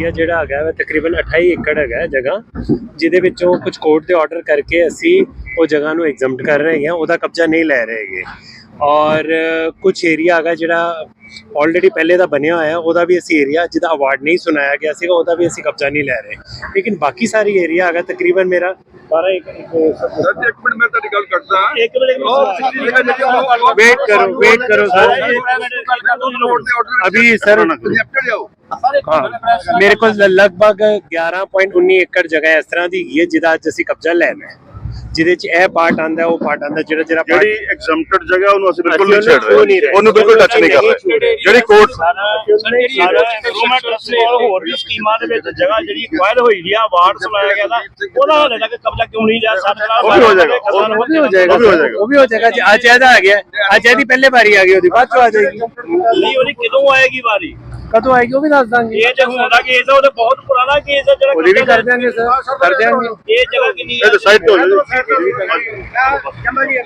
Area ਜਿਹੜਾ ਹੈਗਾ ਵਾ ਤਕਰੀਬਨ 28 ਏਕੜ ਹੈਗਾ ਜਗ੍ਹਾ ਜਿਹਦੇ ਵਿੱਚੋਂ ਕੁਝ ਕੋਰਟ ਦੇ ਆਰਡਰ ਕਰਕੇ ਅਸੀਂ ਉਹ ਜਗ੍ਹਾ ਨੂੰ ਐਗਜ਼ੈਂਪਟ ਕਰ ਰਹੇ ਹਾਂ ਉਹਦਾ ਕਬਜ਼ਾ ਨਹੀਂ ਲੈ ਰਹੇ ਹੈਗੇ ਔਰ ਕੁਝ ਏਰੀਆ ਹੈਗਾ ਜਿਹੜਾ ਆਲਰੇਡੀ ਪਹਿਲੇ ਦਾ ਬਣਿਆ ਹੋਇਆ ਉਹਦਾ ਵੀ ਅਸੀਂ ਏਰੀਆ ਜਿਹਦਾ ਅਵਾਰਡ ਨਹੀਂ ਸੁਣਾਇਆ ਗਿਆ ਸੀਗਾ ਉਹਦਾ ਵੀ ਅਸੀਂ ਕਬਜ਼ਾ ਨਹੀਂ ਲੈ ਰਹੇ ਲੇਕਿਨ ਬਾਕੀ ਸਾਰੀ ਏਰੀਆ ਹੈਗਾ ਤਕਰੀਬਨ ਮੇਰਾ 12 ਇੱਕ ਇੱਕ ਮਿੰਟ ਮੈਂ ਤੁਹਾਡੀ ਗੱਲ ਕਰਦਾ ਇੱਕ ਮਿੰਟ ਵੇਟ ਕਰੋ ਵੇਟ ਕਰੋ ਸਰ ਅਭੀ ਸਰ ਹਾਂ। ਮੇਰੇ ਕੋਲ ਲਗਭਗ 11.19 ਏਕੜ ਜਗ੍ਹਾ ਇਸ ਤਰ੍ਹਾਂ ਦੀ ਹੈਗੀ ਹੈ ਜਿਹਦਾ ਅੱਜ ਅਸੀਂ ਕਬਜ਼ਾ ਲੈਣਾ ਹੈ। ਜਿਹਦੇ ਚ ਇਹ ਪਾਰਟ ਆਂਦਾ ਉਹ ਪਾਰਟ ਆਂਦਾ ਜਿਹੜਾ ਜਿਹੜਾ ਜਿਹੜੀ ਐਗਜ਼ੈਂਪਟਡ ਜਗ੍ਹਾ ਉਹਨੂੰ ਅਸੀਂ ਬਿਲਕੁਲ ਨਹੀਂ ਛੇੜ ਰਹੇ। ਉਹਨੂੰ ਬਿਲਕੁਲ ਟੱਚ ਨਹੀਂ ਕਰ ਰਹੇ। ਜਿਹੜੀ ਕੋਰਟ ਹੋਰ ਵੀ ਸਕੀਮਾਂ ਦੇ ਵਿੱਚ ਜਗ੍ਹਾ ਜਿਹੜੀ ਐਕਵਾਇਰ ਹੋਈ ਦੀ ਆ ਵਾਰਡ ਸੁਣਾਇਆ ਗਿਆ ਦਾ ਉਹਦਾ ਹਲੇ ਤੱਕ ਕਬਜ਼ਾ ਕਿਉਂ ਨਹੀਂ ਲਿਆ? ਸਰਕਾਰ ਉਹ ਵੀ ਹੋ ਜਾਏਗਾ। ਉਹ ਵੀ ਹੋ ਜਾਏਗਾ। ਉਹ ਵੀ ਹੋ ਜਾਏਗਾ। ਅੱਜ ਇਹਦਾ ਆ ਗਿਆ। ਅੱਜ ਇਹਦੀ ਪਹਿਲੇ ਵਾਰੀ ਆ ਗਈ ਉਹਦੀ ਬਾਅਦ ਚੋਂ ਆ ਜਾਏਗੀ। ਨਹੀਂ ਉਹਦੀ ਕਿਦੋਂ ਆਏਗੀ ਵਾਰੀ? ਕਦੋਂ ਆਏਗੀ ਉਹ ਵੀ ਦੱਸ ਦਾਂਗੇ। ਇਹ ਜੇ ਹੁਣ ਦਾ ਕੇਸ ਹੈ ਉਹ ਤੇ ਬਹੁਤ ਪੁਰਾਣਾ ਕੇਸ ਹੈ ਜਿਹੜਾ ਉਹਦੀ ਵੀ ਕਰ ਦਿਆਂਗੇ ਸਰ। ਕਰ ਦਿਆਂਗੇ। ਇਹ ਜਗ੍ਹਾ ਕਿੰਨੀ ਇਹ ਹੈ ਡਿਸਾਈਡ ਹੋ ਜਾਏ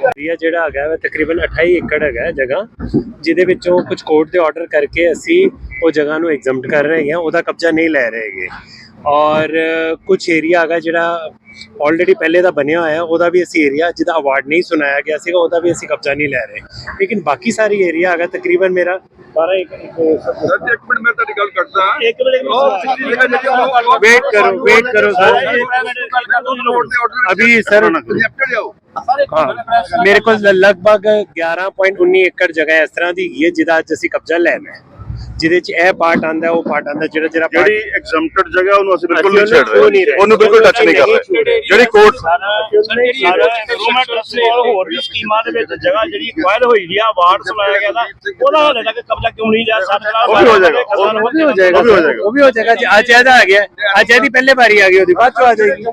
ਏਰੀਆ ਜਿਹੜਾ ਹੈਗਾ ਵਾ ਤਕਰੀਬਨ 28 ਏਕੜ ਹੈਗਾ ਹੈ ਜਗ੍ਹਾ ਜਿਹਦੇ ਵਿੱਚੋਂ ਕੁਝ ਕੋਰਟ ਦੇ ਆਰਡਰ ਕਰਕੇ ਅਸੀਂ ਉਹ ਜਗ੍ਹਾ ਨੂੰ ਐਗਜ਼ੈਂਪਟ ਕਰ ਰਹੇ ਹਾਂ। ਉਹਦਾ ਕਬਜ਼ਾ ਨਹੀਂ ਲੈ ਰਹੇ ਹੈਗੇ। ਔਰ ਕੁਝ ਏਰੀਆ ਹੈਗਾ ਜਿਹੜਾ ਆਲਰੇਡੀ ਪਹਿਲੇ ਦਾ ਬਣਿਆ ਹੋਇਆ ਉਹਦਾ ਵੀ ਅਸੀਂ ਏਰੀਆ ਜਿਹਦਾ ਅਵਾਰਡ ਨਹੀਂ ਸੁਣਾਇਆ ਗਿਆ ਸੀਗਾ ਉਹਦਾ ਵੀ ਅਸੀਂ ਕਬਜ਼ਾ ਨਹੀਂ ਲੈ ਰਹੇ। ਲੇਕਿਨ ਬਾਕੀ ਸਾਰੀ ਏਰੀਆ ਹੈਗਾ ਤਕਰੀਬਨ ਮੇਰਾ 12 ਇੱਕ ਇੱਕ ਮਿੰਟ ਮੈਂ ਤੁਹਾਡੀ ਗੱਲ ਕੱਟਦਾ ਇੱਕ ਮਿੰਟ ਵੇਟ ਕਰੋ ਵੇਟ ਕਰੋ ਸਰ। ਅਭੀ ਸਰ ਮੇਰੇ ਕੋਲ ਲਗਭਗ 11.19 ਏਕੜ ਜਗ੍ਹਾ ਇਸ ਤਰ੍ਹਾਂ ਦੀ ਹੈ ਜਿਹਦਾ ਅੱਜ ਅਸੀਂ ਕਬਜ਼ਾ ਲੈਣਾ ਹੈ। ਜਿਹਦੇ ਚ ਇਹ ਪਾਰਟ ਆਂਦਾ ਉਹ ਪਾਰਟ ਆਂਦਾ ਜਿਹੜਾ ਜਿਹੜਾ ਜਿਹੜੀ ਐਗਜ਼ੈਂਪਟਡ ਜਗ੍ਹਾ ਉਹਨੂੰ ਅਸੀਂ ਬਿਲਕੁਲ ਨਹੀਂ ਨਹੀਂ ਰਹੇ। ਉਹਨੂੰ ਬਿਲਕੁਲ ਟੱਚ ਨਹੀਂ ਕਰ ਰਹੇ। ਜਿਹੜੀ ਕੋਰਟ ਹੋਰ ਵੀ ਸਕੀਮਾਂ ਦੇ ਵਿੱਚ ਜਗ੍ਹਾ ਜਿਹੜੀ ਅਕਵਾਇਰ ਹੋਈ ਦੀ ਆ ਵਾਰਡ ਸਮਾਇਆ ਗਿਆ ਦਾ ਉਹਦਾ ਹਾਲੇ ਤੱਕ ਕਬਜ਼ਾ ਕਿਉਂ ਨਹੀਂ ਲਿਆ? ਸਾਡੇ ਨਾਲ ਉਹ ਵੀ ਹੋ ਜਾਏਗਾ। ਉਹ ਵੀ ਹੋ ਜਾਏਗਾ। ਉਹ ਵੀ ਹੋ ਜਾਏਗਾ। ਅੱਜ ਇਹਦਾ ਆ ਗਿਆ। ਅੱਜ ਇਹਦੀ ਪਹਿਲੇ ਵਾਰੀ ਆ ਗਈ ਉਹਦੀ। ਬਾਅਦ ਚੋਂ ਆ ਜਾਏਗੀ।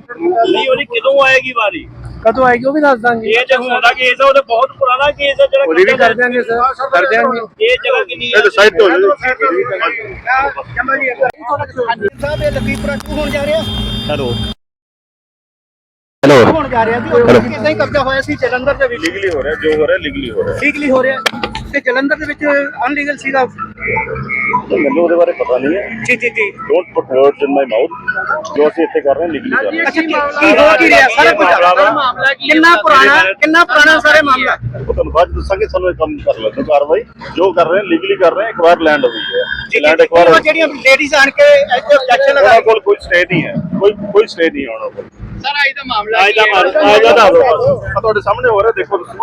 ਨਹੀਂ ਉਹਦੀ ਕਦੋਂ ਆਏਗੀ ਵਾਰੀ? ਕਦੋਂ ਆਏਗੀ ਉਹ ਵੀ ਦੱਸ ਦਾਂਗੇ। ਇਹ ਜੇ ਹੁਣ ਦਾ ਕੇਸ ਹੈ ਉਹ ਤੇ ਬਹੁਤ ਪੁਰਾਣਾ ਕੇਸ ਹੈ ਜਿਹੜਾ ਉਹਦੀ ਵੀ ਕਰ ਦਿਆਂਗੇ ਸਰ। ਕਰ ਦਿਆਂਗੇ ਇਹ ਜਗ੍ਹਾ ਕਿੰਨੀ ਇਹ ਹੈ ਡਿਸਾਈਡ ਹੋ ਜਾਏ ਸਾਹਿਬ ਇਹ ਲਖੀਪੁਰਾ ਟੂ ਹੋਣ ਜਾ ਰਿਹਾ ਹੈਲੋ। ਹੈਲੋ। ਹੋਣ ਜਾ ਰਿਹਾ ਜੀ? ਕਿਦਾਂ ਹੀ ਕਬਜ਼ਾ ਹੋਇਆ ਸੀ ਜਲੰਧਰ ਦੇ ਵਿੱਚ? ਲੀਗਲੀ ਹੋ ਰਿਹਾ ਜੋ ਹੋ ਰਿਹਾ ਲੀਗਲੀ ਹੋ ਰਿਹਾ। ਲੀਗਲੀ ਹੋ ਰਿਹਾ। ਤੇ ਜਲੰਧਰ ਦੇ ਵਿੱਚ ਅਨਲੀਗਲ ਸੀਗਾ। ਮੈਨੂੰ ਉਹਦੇ ਬਾਰੇ ਪਤਾ ਨਹੀਂ ਹੈ। ਜੀ ਜੀ ਜੀ। Don't put words in my mouth ਜੋ ਅਸੀਂ ਇੱਥੇ ਕਰ ਰਹੇ ਹਾਂ ਲੀਗਲੀ ਕਰ ਰਹੇ ਹਾਂ। ਅੱਛਾ ਕੀ ਕੀ ਹੋ ਕੀ ਰਿਹਾ? ਸਾਰਾ ਕੁਝ ਮਾਮਲਾ ਕਿੰਨਾ ਪੁਰਾਣਾ ਕਿੰਨਾ ਪੁਰਾਣਾ ਸਾਰੇ ਮਾਮਲਾ? ਉਹ ਤੁਹਾਨੂੰ ਬਾਅਦ ਦੱਸਾਂਗੇ ਸਾਨੂੰ ਇਹ ਕੰਮ ਕਰ ਲੈਣ ਕਾਰਵਾਈ। ਜੋ ਕਰ ਰਹੇ ਹਾਂ ਲੀਗਲੀ ਕਰ ਰਹੇ ਹਾਂ ਇੱਕ ਵਾਰ ਲੈਂਡ ਹੋਈ ਹੈ। ਲੈਂਡ ਇੱਕ ਵਾਰ ਉਹ ਜਿਹੜੀਆਂ ਲੇਡੀਜ਼ ਆਣ ਕੇ ਇੱਥੇ objection ਲਗਾ ਕੋਲ ਕੋਈ ਸਟੇ ਨਹੀਂ ਹੈ। ਕੋਈ ਕੋਈ ਸਟੇ ਨਹੀਂ ਹੈ ਉਹਨਾਂ ਕੋਲ। ਸਰ ਅੱਜ ਦਾ ਮਾਮਲਾ ਅੱਜ ਦਾ ਮਾਮਲਾ ਅੱਜ ਦਾ ਦੱਸ ਦਿਓ ਬਸ। ਆ ਤੁਹਾਡੇ ਸਾਹਮਣੇ ਹੋ ਰਿਹਾ ਦੇਖੋ ਤੁਸੀਂ।